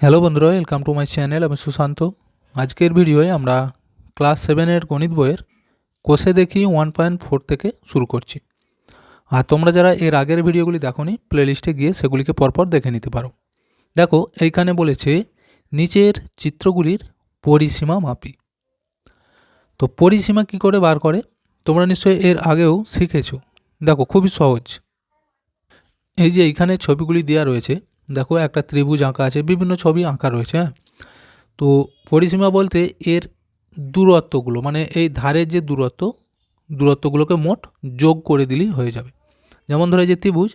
Hello বন্ধুরা welcome to my channel আমি সুশান্ত। আজকের ভিডিওয়ে আমরা ক্লাস সেভেনের গণিত বইয়ের কোষে দেখি ওয়ান পয়েন্ট ফোর থেকে শুরু করছি। আর তোমরা যারা এর আগের ভিডিওগুলি দেখোনি প্লেলিস্টে গিয়ে সেগুলিকে পরপর দেখে নিতে পারো। দেখো, এইখানে বলেছে নিচের চিত্রগুলির পরিসীমা মাপি। তো পরিসীমা কি করে বার করে? তোমরা নিশ্চয়ই এর আগেও শিখেছো। দেখো, খুবই সহজ। এই যে এইখানে ছবিগুলি দেওয়া রয়েছে দেখো একটা ত্রিভুজ আঁকা আছে, বিভিন্ন ছবি আঁকা রয়েছে হ্যাঁ? তো পরিসীমা বলতে এর দূরত্বগুলো মানে এই ধারের যে দূরত্ব, দূরত্বগুলোকে মোট যোগ করে দিলেই হয়ে যাবে। যেমন ধরো যে ত্রিভুজ,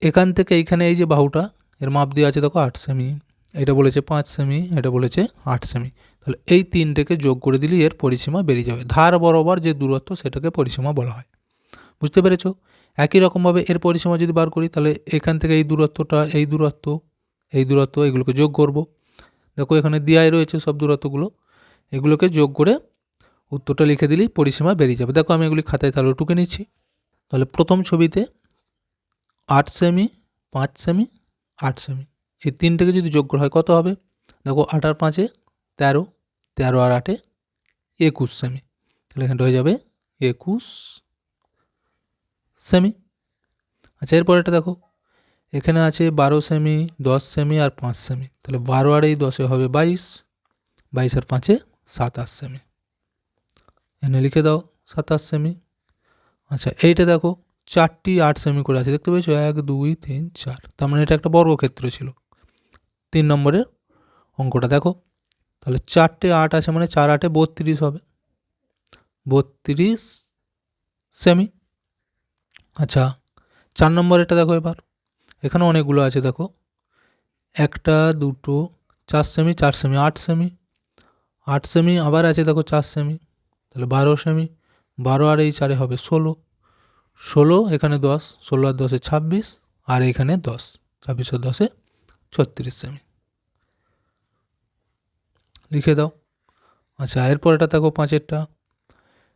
এখান থেকে এইখানে এই যে বাহুটা, এর মাপ দেওয়া আছে দেখো আট সেমি, এটা বলেছে পাঁচ সেমি, এটা বলেছে আট সেমি। তাহলে এই তিনটেকে যোগ করে দিলেই এর পরিসীমা বেরিয়ে যাবে। ধার বরাবর যে দূরত্ব সেটাকে পরিসীমা বলা হয়। বুঝতে পেরেছ? একই রকমভাবে এর পরিসীমা যদি বার করি, তাহলে এখান থেকে এই দূরত্বটা, এই দূরত্ব এই দূরত্ব এগুলোকে যোগ করব। দেখো এখানে দেয়াই রয়েছে সব দূরত্বগুলো, এগুলোকে যোগ করে উত্তরটা লিখে দিলেই পরিসীমা বেরিয়ে যাবে। দেখো আমি এগুলি খাতায় তাহলে টুকে নিচ্ছি। তাহলে প্রথম ছবিতে আট সেমি পাঁচ সেমি আট সেমি এই তিনটেকে যদি যোগ করা হয় কত হবে? দেখো আট আর পাঁচে তেরো তেরো আর আটে একুশ সেমি তাহলে এখানটা হয়ে যাবে একুশ সেমি। আচ্ছা এরপর এটা দেখো। এখানে আছে বারো সেমি, দশ সেমি আর পাঁচ সেমি। তাহলে বারো আর এই দশে হবে বাইশ বাইশ আর পাঁচে সাতাশ সেমি। এনে লিখে দাও সাতাশ সেমি। আচ্ছা এইটা দেখো, চারটি আট সেমি করে আছে। দেখতে পেয়েছ? এক, দুই, তিন, চার। তার মানে এটা একটা বর্গক্ষেত্র ছিল। তিন নম্বরের অঙ্কটা দেখো। তাহলে চারটে আট আছে মানে চার আটে বত্রিশ হবে। বত্রিশ সেমি। আচ্ছা চার নম্বর এটা দেখো এবার। এখানে অনেকগুলো আছে, দেখো। একটা, দুটো, চার সেমি চার সেমি আট সেমি আট সেমি আবার আছে, দেখো, চার সেমি তাহলে বারো সেমি বারো আর এই চারে হবে ষোলো। ষোলো এখানে দশ, ষোলো আর দশে ছাব্বিশ, আর এখানে দশ, ছাব্বিশ আর দশে ছত্রিশ সেমি লিখে দাও। আচ্ছা এরপর এটা দেখো পাঁচেরটা।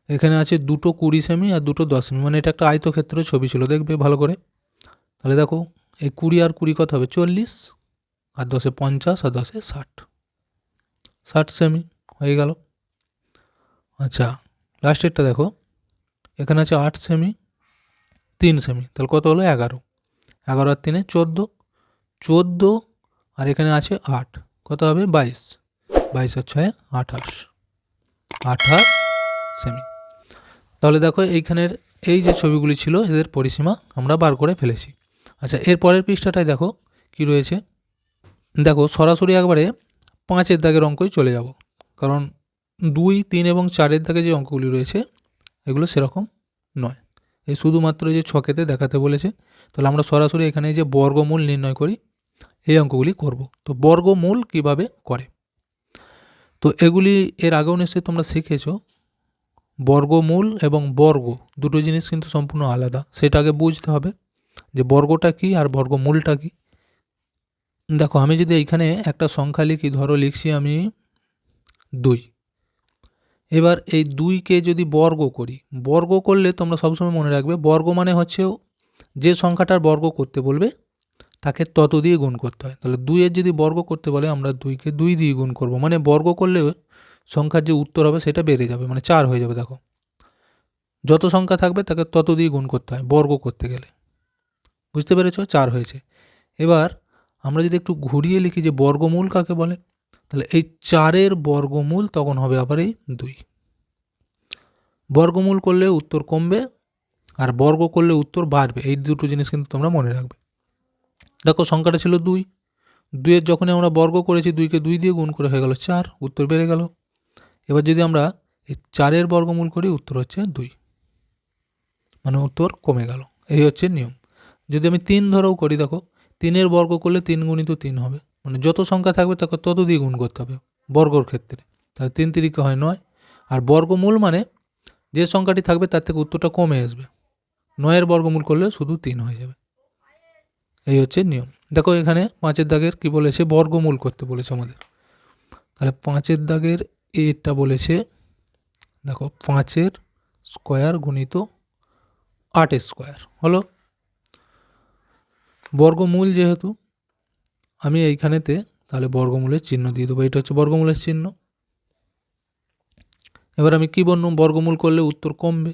এখানে আছে দুটো কুড়ি সেমি আর দুটো দশ সেমি মানে এটা একটা আয়তক্ষেত্র ছবি ছিল, দেখবে ভালো করে। তাহলে দেখো, এই কুড়ি আর কুড়ি কত হবে? চল্লিশ, আর দশে পঞ্চাশ, আর দশে ষাট। ষাট সেমি হয়ে গেল। আচ্ছা লাস্টেরটা দেখো। এখানে আছে আট সেমি তিন সেমি তাহলে কত হলো? এগারো। এগারো আর তিনে চোদ্দ। চোদ্দ, আর এখানে আছে আট। কত হবে? বাইশ। বাইশ আর ছয়, আঠাশ। আঠাশ সেমি তাহলে দেখো এইখানের এই যে ছবিগুলি ছিল, এদের পরিসীমা আমরা বার করে ফেলেছি। আচ্ছা এর পরের পৃষ্ঠাটায় দেখো কি রয়েছে। দেখো, সরাসরি একবারে পাঁচের দাগের অঙ্কই চলে যাব। কারণ দুই, তিন এবং চারের দাগে যে অঙ্কগুলি রয়েছে, এগুলো সেরকম নয়। এই শুধুমাত্র যে ছকেতে দেখাতে বলেছে, তাহলে আমরা সরাসরি এখানে যে বর্গমূল নির্ণয় করি, এই অঙ্কগুলি করব। তো বর্গমূল কীভাবে করে? তো এগুলি এর আগেও নিশ্চয়ই তোমরা শিখেছো বর্গমূল এবং বর্গ, দুটো জিনিস কিন্তু সম্পূর্ণ আলাদা। সেটাকে বুঝতে হবে যে বর্গটা কী আর বর্গমূলটা কী। দেখো, আমি যদি এইখানে একটা সংখ্যা লিখি, ধরো লিখছি আমি দুই। এবার এই দুইকে যদি বর্গ করি, বর্গ করলে তোমরা সবসময় মনে রাখবে, বর্গ মানে হচ্ছে যে সংখ্যাটার বর্গ করতে বলবে, তাকে তত দিয়ে গুণ করতে হয়। তাহলে দুইয়ের যদি বর্গ করতে বলে, আমরা দুইকে দুই দিয়ে গুণ করব। মানে বর্গ করলে সংখ্যার যে উত্তর হবে সেটা বেড়ে যাবে মানে চার হয়ে যাবে দেখো। যত সংখ্যা থাকবে তাকে তত দিয়ে গুণ করতে হয়, বর্গ করতে গেলে। বুঝতে পেরেছ? চার হয়েছে। এবার আমরা যদি একটু ঘুরিয়ে লিখি যে বর্গমূল কাকে বলে, তাহলে এই চারের বর্গমূল তখন হবে আবার এই দুই। বর্গমূল করলে উত্তর কমবে আর বর্গ করলে উত্তর বাড়বে, এই দুটো জিনিস কিন্তু তোমরা মনে রাখবে। দেখো, সংখ্যাটা ছিল দুই। দুইয়ের যখনই আমরা বর্গ করেছি, দুইকে দুই দিয়ে গুণ করে হয়ে গেল চার, উত্তর বেড়ে গেল। এবার যদি আমরা এই চারের বর্গমূল করি, উত্তর হচ্ছে দুই। মানে উত্তর কমে গেল। এই হচ্ছে নিয়ম। যদি আমি তিন ধরেও করি, দেখো, তিনের বর্গ করলে তিন গুণিত তিন হবে। মানে যত সংখ্যা থাকবে, তাকে তত দিয়ে গুণ করতে হবে বর্গর ক্ষেত্রে। তাহলে তিন তিরিকে হয় নয়। আর বর্গমূল মানে যে সংখ্যাটি থাকবে, তার থেকে উত্তরটা কমে আসবে। নয়ের বর্গমূল করলে শুধু তিন হয়ে যাবে। এই হচ্ছে নিয়ম। দেখো, এখানে পাঁচের দাগের কি বলেছে? বর্গমূল করতে বলেছে আমাদের। তাহলে পাঁচের দাগের এটা বলেছে, দেখো, পাঁচের স্কোয়ার গুণিত আটের স্কোয়ার, হলো? বর্গমূল যেহেতু, আমি এইখানেতে তাহলে বর্গমূলের চিহ্ন দিয়ে দেবো, এটা হচ্ছে বর্গমূলের চিহ্ন। এবার আমি কী বললাম, বর্গমূল করলে উত্তর কমবে?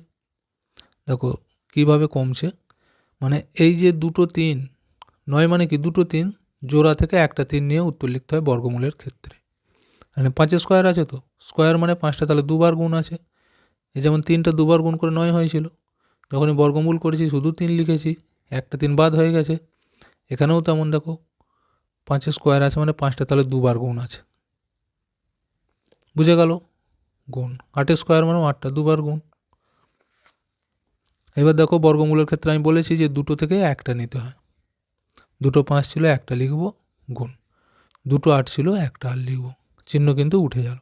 দেখো, কীভাবে কমছে? মানে এই যে দুটো তিন, নয় মানে কি, দুটো তিন, জোড়া থেকে একটা তিন নিয়ে উত্তর লিখতে হয় বর্গমূলের ক্ষেত্রে। মানে পাঁচের স্কোয়ার আছে তো। স্কোয়ার মানে পাঁচটা, তাহলে দুবার গুণ আছে। এই যেমন তিনটা দুবার গুণ করে নয় হয়েছিল। যখনই বর্গমূল করেছি, শুধু তিন লিখেছি, একটা তিন বাদ হয়ে গেছে। এখানেও তেমন দেখো, পাঁচের স্কোয়ার আছে মানে পাঁচটা, তাহলে দুবার গুণ আছে। বুঝে গেল? গুণ। আটের স্কোয়ার মানে আটটা, দুবার গুণ। এবার দেখো বর্গমূলের ক্ষেত্রে আমি বলেছি যে দুটো থেকে একটা নিতে হয়। দুটো পাঁচ ছিল, একটা লিখব, গুণ। দুটো আট ছিল, একটা আর লিখব। চিহ্ন কিন্তু উঠে গেল।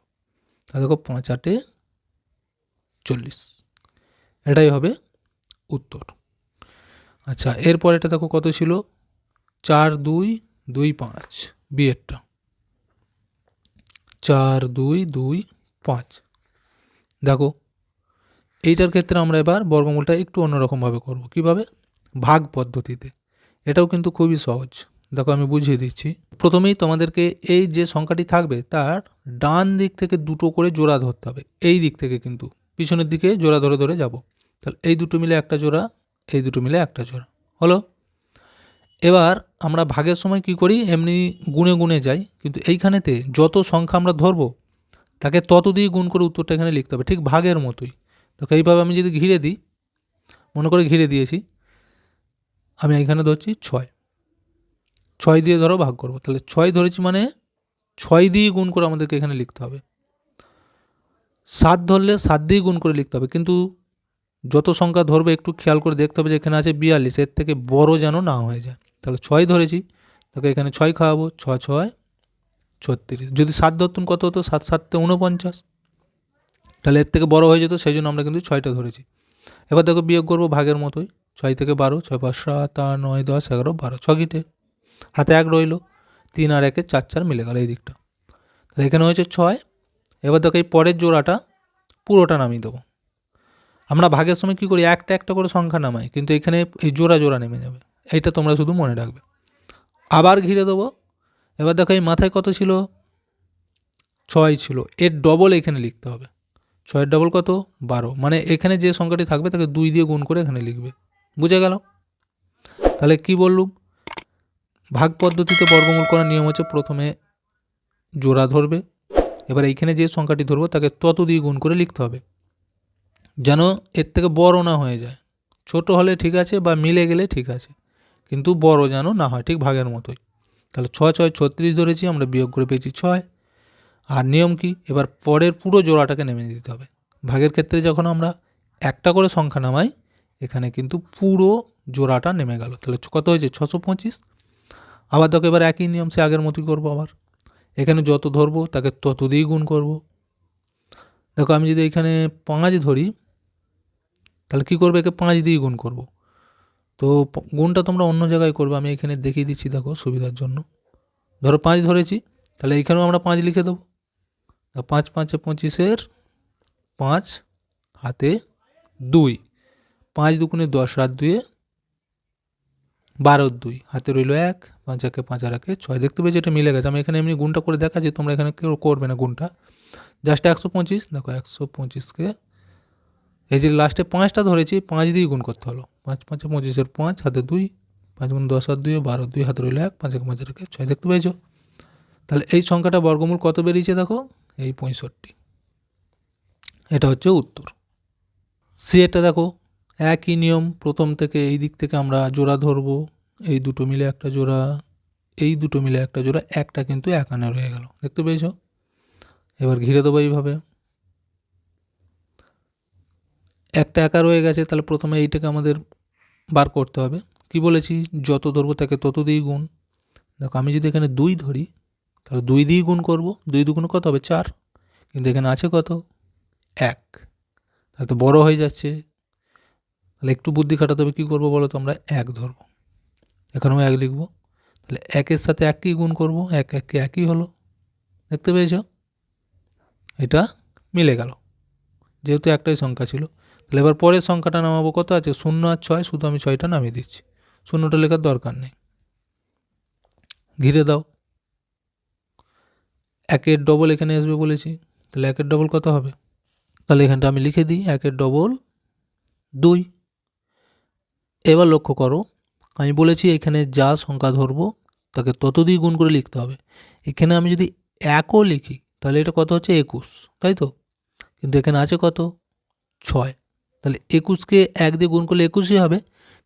তা দেখো পাঁচ, আটে চল্লিশ। এটাই হবে উত্তর। আচ্ছা এরপর এটা দেখো কত ছিল? চার, দুই দুই, পাঁচ, বিয়েরটা। চার, দুই দুই, পাঁচ। দেখো, এইটার ক্ষেত্রে আমরা এবার বর্গমূলটা একটু অন্যরকমভাবে করব। কীভাবে? ভাগ পদ্ধতিতে। এটাও কিন্তু খুবই সহজ। দেখো, আমি বুঝিয়ে দিচ্ছি। প্রথমেই তোমাদেরকে এই যে সংখ্যাটি থাকবে, তার ডান দিক থেকে দুটো করে জোড়া ধরতে হবে। এই দিক থেকে কিন্তু, পিছনের দিকে জোড়া ধরে ধরে যাব। তাহলে এই দুটো মিলে একটা জোড়া, এই দুটো মিলে একটা জোড়া। হলো? এবার আমরা ভাগের সময় কি করি? এমনি গুণে গুণে যাই। কিন্তু এইখানেতে যত সংখ্যা আমরা ধরবো, তাকে তত দিয়ে গুণ করে উত্তরটা এখানে লিখতে হবে। ঠিক ভাগের মতোই। দেখো, এইভাবে আমি যদি ঘিরে দিই, মনে করে ঘিরে দিয়েছি, আমি এখানে ধরছি ছয়। ছয় দিয়ে ধরো ভাগ করব। তাহলে ছয় ধরেছি মানে ছয় দিয়ে গুণ করে আমাদেরকে এখানে লিখতে হবে। সাত ধরলে সাত দিয়ে গুণ করে লিখতে হবে। কিন্তু যত সংখ্যা ধরবে একটু খেয়াল করে দেখতে হবে যে এখানে আছে বিয়াল্লিশ। এর থেকে বড় যেন না হয়ে যায়। তাহলে ছয় ধরেছি। তাকে এখানে ছয় খাওয়াবো। ছ ছয়, ছত্রিশ। যদি সাত ধরতুন কত হতো? সাত সাততে উনপঞ্চাশ তাহলে এর থেকে বড় হয়ে যেত, সেই জন্য আমরা কিন্তু ছয়টা ধরেছি। এবার দেখো বিয়োগ করব ভাগের মতোই। ছয় থেকে বারো, ছয় পাঁচ, সাত, আট, নয়, দশ, এগারো, বারো। ছ গিটে। হাতে এক রইল, তিন আর একে চার চার মিলে গেল এই দিকটা তাহলে এখানে হয়েছে ছয়, এবার দেখো এই পরের জোড়াটা পুরোটা নামিয়ে দেবো। আমরা ভাগের সময় কী করি, একটা একটা করে সংখ্যা নামাই, কিন্তু এখানে এই জোড়া জোড়া নেমে যাবে, এইটা তোমরা শুধু মনে রাখবে। আবার ঘিরে দেবো, এবার দেখো এই মাথায় কত ছিল? ছয় ছিল, এর ডবল এখানে লিখতে হবে। ছয়ের ডবল কত? বারো মানে এখানে যে সংখ্যাটি থাকবে তাকে দুই দিয়ে গুণ করে এখানে লিখবে, বুঝে গেল? তাহলে কি বললুম? ভাগ পদ্ধতিতে বর্গমূল করার নিয়ম হচ্ছে প্রথমে জোড়া ধরবে, এবার এইখানে যে সংখ্যাটি ধরবো তাকে তত দিয়ে গুণ করে লিখতে হবে। যেন এর থেকে বড় না হয়ে যায়। ছোট হলে ঠিক আছে বা মিলে গেলে ঠিক আছে, কিন্তু বড় যেন না হয়, ঠিক ভাগের মতোই। তাহলে ছয় ছয়, ছত্রিশ ধরেছি, আমরা বিয়োগ করে পেয়েছি ছয়। আর নিয়ম কি? এবার পরের পুরো জোড়াটাকে নেমে দিতে হবে। ভাগের ক্ষেত্রে যখন আমরা একটা করে সংখ্যা নামাই, এখানে কিন্তু পুরো জোড়াটা নেমে গেল। তাহলে কত হয়েছে? ছশো পঁচিশ। আবার দেখো এবার একই নিয়ম সে আগের মতোই করব আবার। এখানে যত ধরবো তাকে তত দিয়েই গুণ করব। দেখো আমি যদি এখানে পাঁচ ধরি, তাহলে কী করবে? একে পাঁচ দিয়েই গুণ করব। তো গুণটা তোমরা অন্য জায়গায় করবে, আমি এখানে দেখিয়ে দিচ্ছি দেখো সুবিধার জন্য। ধরো পাঁচ ধরেছি, তাহলে এইখানেও আমরা পাঁচ লিখে দেবো। পাঁচ পাঁচে পঁচিশের পাঁচ হাতে দুই। পাঁচ দুগুণে দশ রাত দুয়ে বারোর দুই। হাতে রইল এক, পাঁচ একে পাঁচ আর একে ছয়। দেখতে পেয়েছি এটা মিলে গেছে। আমি এখানে এমনি গুণটা করে দেখা যে তোমরা এখানে কেউ করবে না গুণটা। জাস্ট একশো পঁচিশ। দেখো একশো পঁচিশকে এই যে লাস্টে পাঁচটা ধরেছি, পাঁচ দিয়ে গুণ করতে হলো। পাঁচ, পাঁচে, পঁচিশের পাঁচ, হাতে দুই। পাঁচ গুণ দশ আর দুই, বারো দুই, হাতে রইল এক, পাঁচ এক পাঁচ রেখে ছয়। দেখতে পেয়েছ? তাহলে এই সংখ্যাটা বর্গমূল কত বেরিয়েছে দেখো? এই পঁয়ষট্টি। এটা হচ্ছে উত্তর। সি এটা দেখো একই নিয়ম, প্রথম থেকে এই দিক থেকে আমরা জোড়া ধরবো, এই দুটো মিলে একটা জোড়া, এই দুটো মিলে একটা জোড়া, একটা কিন্তু একানে রয়ে গেল। দেখতে পেয়েছ? এবার ঘিরে দেবো এইভাবে। একটা একা রয়ে গেছে, তাহলে প্রথমে এইটাকে আমাদের বার করতে হবে। কি বলেছি? যত ধরবো তাকে তত দিয়েই গুণ। দেখো, আমি যদি এখানে দুই ধরি, তাহলে দুই দিয়ে গুণ করব। দুই দুগুণ কত হবে? চার। কিন্তু এখানে আছে কত? এক। তাহলে তো বড় হয়ে যাচ্ছে। তাহলে একটু বুদ্ধি খাটাতে হবে, কী করব বলো তো? আমরা এক ধরবো। এখানেও এক লিখব। তাহলে একের সাথে একই গুণ করব, এক এককে একই হলো। দেখতে পেয়েছ? এটা মিলে গেল। যেহেতু একটাই সংখ্যা ছিল। তাহলে এবার পরের সংখ্যাটা নামাবো। কত আছে? শূন্য আর ছয়, শুধু আমি ছয়টা নামিয়ে দিচ্ছি। শূন্যটা লেখার দরকার নেই। ঘিরে দাও। একের ডবল এখানে আসবে বলেছি। তাহলে একের ডবল কত হবে? তাহলে এখানটা আমি লিখে দিই। একের ডবল দুই। এবার লক্ষ্য করো, আমি বলেছি এখানে যা সংখ্যা ধরবো, তাকে তত দিয়ে গুণ করে লিখতে হবে। এখানে আমি যদি একও লিখি, তাহলে এটা কত হচ্ছে? একুশ, তাই তো? কিন্তু এখানে আছে কত? ছয়। তাহলে একুশকে এক দিয়ে গুণ করলে একুশই হবে,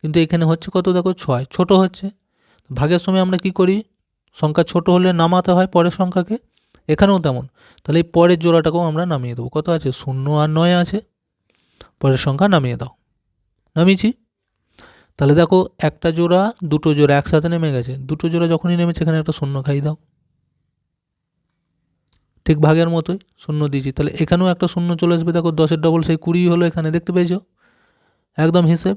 কিন্তু এখানে হচ্ছে কত? দেখো ছয়, ছোট হচ্ছে। ভাগের সময় আমরা কি করি? সংখ্যা ছোট হলে নামাতে হয় পরের সংখ্যাকে। এখানেও তেমন। তাহলে এই পরের জোড়াটাকেও আমরা নামিয়ে দেবো। কত আছে? শূন্য আর নয় আছে। পরের সংখ্যা নামিয়ে দাও। নামিয়েছি। তাহলে দেখো একটা জোড়া, দুটো জোড়া একসাথে নেমে গেছে। দুটো জোড়া যখনই নেমেছে এখানে একটা শূন্য খাই দাও। ঠিক ভাগের মতোই শূন্য দিয়েছি। তাহলে এখানেও একটা শূন্য চলে আসবে। দেখো দশের ডবল সেই কুড়ি হলো এখানে, দেখতে পেয়েছ? একদম হিসেব।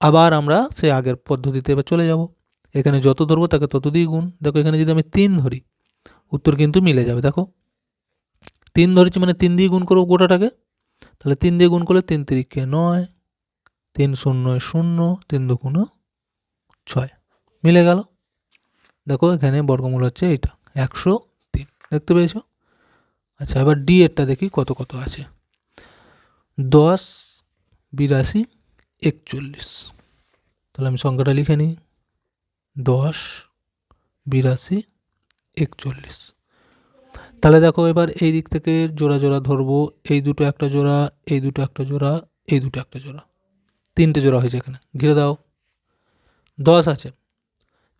আবার আমরা সেই আগের পদ্ধতিতে এবার চলে যাব। এখানে যত ধরবো তাকে তত দিয়ে গুণ। দেখো এখানে যদি আমি তিন ধরি, উত্তর কিন্তু মিলে যাবে। দেখো, তিন ধরেছি মানে তিন দিয়ে গুণ করব গোটাটাকে। তাহলে তিন দিয়ে গুণ করলে তিন তিরিখে নয়। তিন শূন্য শূন্য তিন দুগুণ ছয়। মিলে গেল? দেখো এখানে বর্গমূল হচ্ছে এইটা, একশো তিন। দেখতে পেয়েছ? আচ্ছা এবার ডি এরটা দেখি কত কত আছে। দশ, বিরাশি, একচল্লিশ। তাহলে আমি সংখ্যাটা লিখে নিই। দশ, বিরাশি, একচল্লিশ। তাহলে দেখো এবার এই দিক থেকে জোড়া জোড়া ধরবো। এই দুটো একটা জোড়া, এই দুটো একটা জোড়া, এই দুটো একটা জোড়া। তিনটে জোড়া হয়েছে এখানে। ঘিরে দাও। দশ আছে।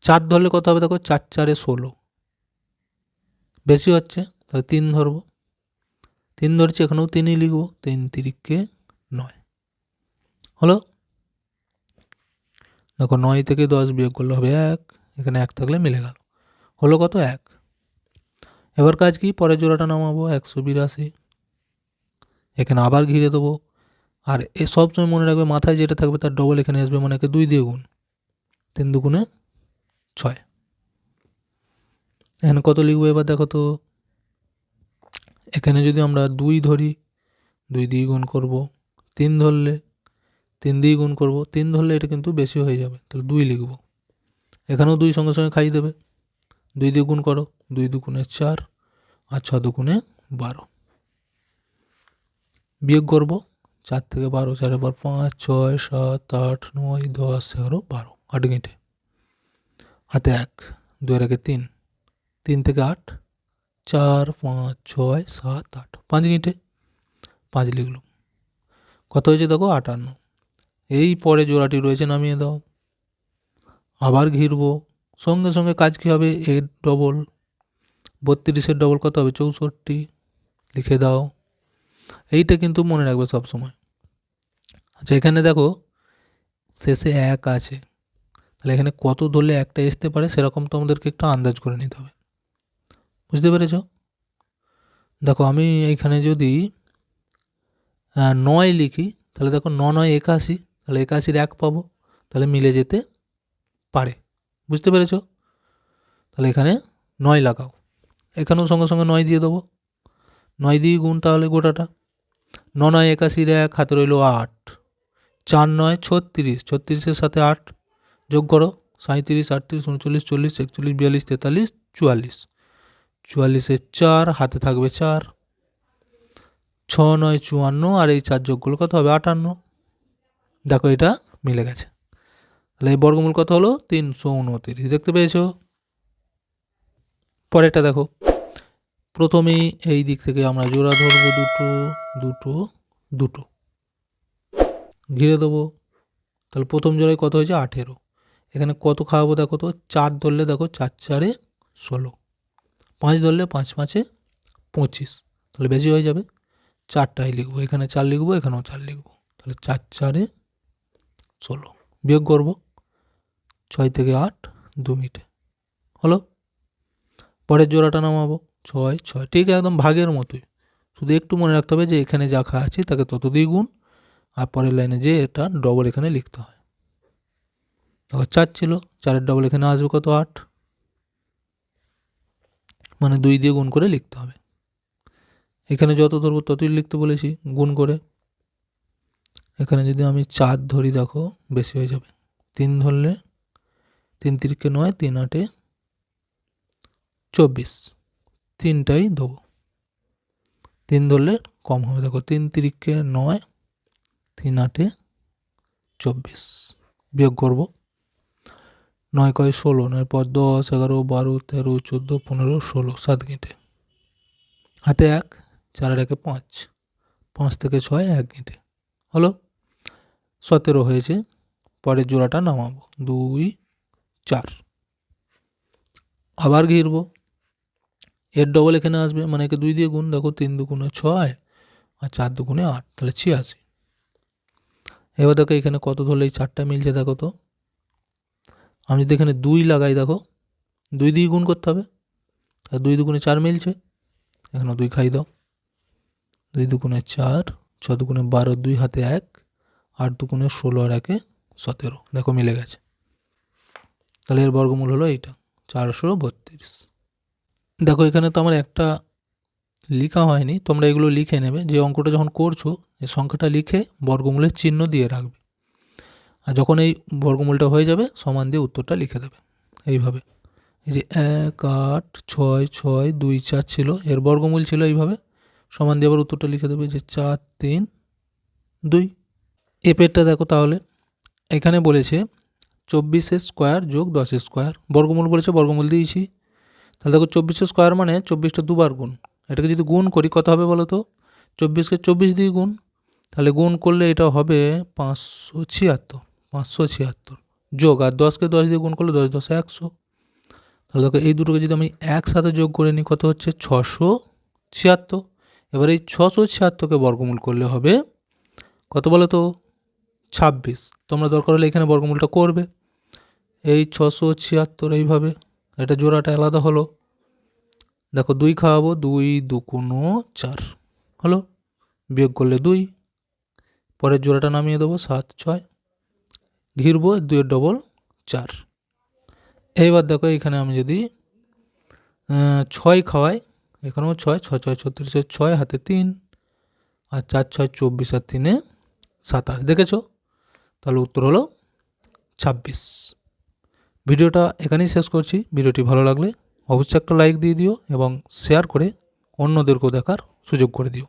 চার ধরলে কত হবে দেখো? চার, চারে ষোলো। বেশি হচ্ছে? তাহলে তিন ধরবো। তিন ধরছি, এখানেও তিনই লিখব। তিন তিরিখকে নয়। হলো? দেখো, নয় থেকে দশ বিয়োগ করলে হবে এক। এখানে এক থাকলে মিলে গেল। হলো কত? এক। এবার কাজ কি? পরের জোড়াটা নামাবো। একশো বিরাশি। এখানে আবার ঘিরে দেবো। আর এ সবসময় মনে রাখবে মাথায় যেটা থাকবে তার ডবল এখানে আসবে, মনে একে দুই দিয়ে গুণ। তিন দুগুণে ছয়। এখানে কত লিখব? এবার দেখো তো, এখানে যদি আমরা দুই ধরি, দুই দিয়ে গুণ করব। তিন ধরলে, তিন দিয়ে গুণ করব। তিন ধরলে এটা কিন্তু বেশি হয়ে যাবে, তাহলে দুই লিখব। এখানেও দুই সঙ্গে সঙ্গে খাইয়ে দেবে। দুই দিয়ে গুণ করো, দুই দুগুণে চার আর ছ দুগুণে বারো। বিয়োগ করব। চার থেকে বারো, চার বার পাঁচ, ছয়, সাত, আট, নয়, দশ, এগারো, বারো, আট গেঁটে। হাতে এক, দুয়ের একে তিন তিন থেকে আট, চার, পাঁচ, ছয়, সাত, আট, পাঁচ গেঁটে। পাঁচ লিখলাম। কত হয়েছে দেখো? আটান্ন। এই পরে জোড়াটি রয়েছে নামিয়ে দাও। আবার ঘিরবো। সঙ্গে সঙ্গে কাজ কী হবে? এর ডবল। বত্রিশের ডবল কত হবে? চৌষট্টি। লিখে দাও। এইটা কিন্তু মনে রাখবে সব সময়। আচ্ছা এখানে দেখো শেষে এক আছে। তাহলে এখানে কত ধরলে একটা আসতে পারে সেরকম তো আমাদেরকে একটু আন্দাজ করে নিতে হবে। বুঝতে পেরেছ? দেখো আমি এখানে যদি নয় লিখি, তাহলে দেখো ন নয় একাশি, তাহলে একাশির এক পাবো, তাহলে মিলে যেতে পারে। বুঝতে পেরেছ? তাহলে এখানে নয় লাগাও। এখানেও সঙ্গে সঙ্গে নয় দিয়ে দেবো। নয় দিয়ে গুণ তাহলে গোটাটা। ন নয় একাশির এক, হাতে রইল আট। চার নয় ছত্রিশ, ছত্রিশের সাথে আট, যোগ করো সাঁত্রিশ আটত্রিশ, উনচল্লিশ, চল্লিশ, একচল্লিশ, বিয়াল্লিশ, তেতাল্লিশ, চুয়াল্লিশ। চুয়াল্লিশের চার, হাতে থাকবে চার। ছ নয় চুয়ান্ন, আর এই চার যোগ করলে কত হবে? আটান্ন। দেখো এটা মিলে গেছে। তাহলে এই বর্গমূল কত হলো? তিনশো উনতিরিশ। দেখতে পেয়েছ? পরেরটা দেখো। প্রথমেই এই দিক থেকে আমরা জোড়া ধরবো দুটো দুটো দুটো। ঘিরে দেবো। তাহলে প্রথম জোড়ায় কত হয়েছে? আঠেরো। এখানে কত খাওয়াবো দেখো তো? চার ধরলে দেখো চার চারে ষোলো। পাঁচ ধরলে পাঁচ পাঁচে পঁচিশ। তাহলে বেশি হয়ে যাবে? চারটাই লিখব। এখানে চার লিখব, এখানেও চার লিখব। তাহলে চার চারে ষোলো। বিয়োগ করব। ছয় থেকে আট, দু মিনিটে। হলো? পরের জোড়াটা নামাবো। ছয় ছয়। ঠিক একদম ভাগের মতোই। শুধু একটু মনে রাখতে হবে যে এখানে যা খা আছে তাকে তত দিয়ে গুণ আর পরের লাইনে যে এটা ডবল এখানে লিখতে হয়। দেখো, চার ছিল, চারের ডবল এখানে আসবে কত? আট। মানে দুই দিয়ে গুণ করে লিখতে হবে। এখানে যত ধরবো ততই লিখতে বলেছি, গুণ করে। এখানে যদি আমি চার ধরি, দেখো, বেশি হয়ে যাবে। তিন ধরলে তিন তিরিকে নয়, তিন আটে চব্বিশ। তিনটাই দেবো। তিন ধরলে কম হবে। দেখো, তিন তিরিখে নয় তিন আটে চব্বিশ বিয়োগ করব। নয় কয় ষোলো, নয় পর দশ, এগারো, বারো, তেরো, চোদ্দ, পনেরো, ষোলো, সাত গিঁটে। হাতে এক, চার একে পাঁচ পাঁচ থেকে ছয়, এক গিঁটে। হলো? সতেরো হয়েছে, পরের জোড়াটা নামাবো। দুই, চার। আবার ঘিরবো। এর ডবল এখানে আসবে মানে একে দুই দিয়ে গুণ, দেখো তিন দুগুণে ছয় আর চার দুগুণে আট, তাহলে ছিয়াশি। এবার দেখো এখানে কত ধরলে এই চারটা মিলছে দেখো তো। আমি যদি এখানে দুই লাগাই দেখো, দুই দিয়ে গুণ করতে হবে। আর দুই দুগুণে চার মিলছে। এখানে দুই খাই দাও। দুই দুগুণে চার, ছ দুগুণে বারো, দুই হাতে এক, আট দুগুণে ষোলো আর একে সতেরো। দেখো মিলে গেছে। তাহলে এর বর্গমূল হলো এইটা, চারশো বত্রিশ। দেখো এখানে তো আমার একটা লেখা হয়নি, তোমরা এগুলো লিখে নেবে। যে অঙ্কটা যখন করছ এই সংখ্যাটা লিখে বর্গমূলের চিহ্ন দিয়ে রাখবে। আর যখন এই বর্গমূলটা হয়ে যাবে, সমান দিয়ে উত্তরটা লিখে দেবে। এইভাবে। এই যে এক, আট, ছয় ছয়, দুই, চার ছিল, এর বর্গমূল ছিল এইভাবে। সমান দিয়ে আবার উত্তরটা লিখে দেবে যে চার, তিন, দুই। এ পেটটা দেখো তাহলে, এখানে বলেছে চব্বিশের স্কোয়ার যোগ দশের স্কোয়ার। বর্গমূল বলেছে বর্গমূল দিয়েছি। তাহলে দেখো চব্বিশের স্কোয়ার মানে চব্বিশটা দুবার গুণ। এটাকে যদি গুণ করি, কত হবে বলো তো? চব্বিশকে চব্বিশ দিয়ে গুণ, তাহলে গুণ করলে এটা হবে পাঁচশো ছিয়াত্তর পাঁচশো ছিয়াত্তর যোগ, আর দশকে দশ দিয়ে গুণ করলে দশ দশ একশো। তাহলে দেখো, এই দুটোকে যদি আমি একসাথে যোগ করে নিই, কত হচ্ছে? ছশো ছিয়াত্তর। এবার এই ছশো ছিয়াত্তরকে বর্গমূল করলে হবে কত বলো তো? ছাব্বিশ। তোমরা দরকার হলে এখানে বর্গমূলটা করবে। এই ছশো ছিয়াত্তর এইভাবে, এটা জোড়াটা আলাদা হলো। দেখো দুই খাওয়াবো, দুই দুকুনো চার। হলো? বিয়োগ করলে দুই। পরের জোড়াটা নামিয়ে দেবো, সাত, ছয়। ঘিরবো, দুইয়ের ডবল চার। এইবার দেখো এখানে আমি যদি ছয় খাওয়াই, এখানেও ছয় ছয় ছয় ছত্রিশের ছয়, হাতে তিন, আর চার, ছয়, চব্বিশ, আর তিনে সাতাশ। দেখেছ? তাহলে উত্তর হলো ছাব্বিশ। ভিডিওটা এখানেই শেষ করছি। ভিডিওটি ভালো লাগলে অবশ্যই একটা লাইক দিয়ে দিও এবং শেয়ার করে অন্যদেরকেও দেখার সুযোগ করে দিও।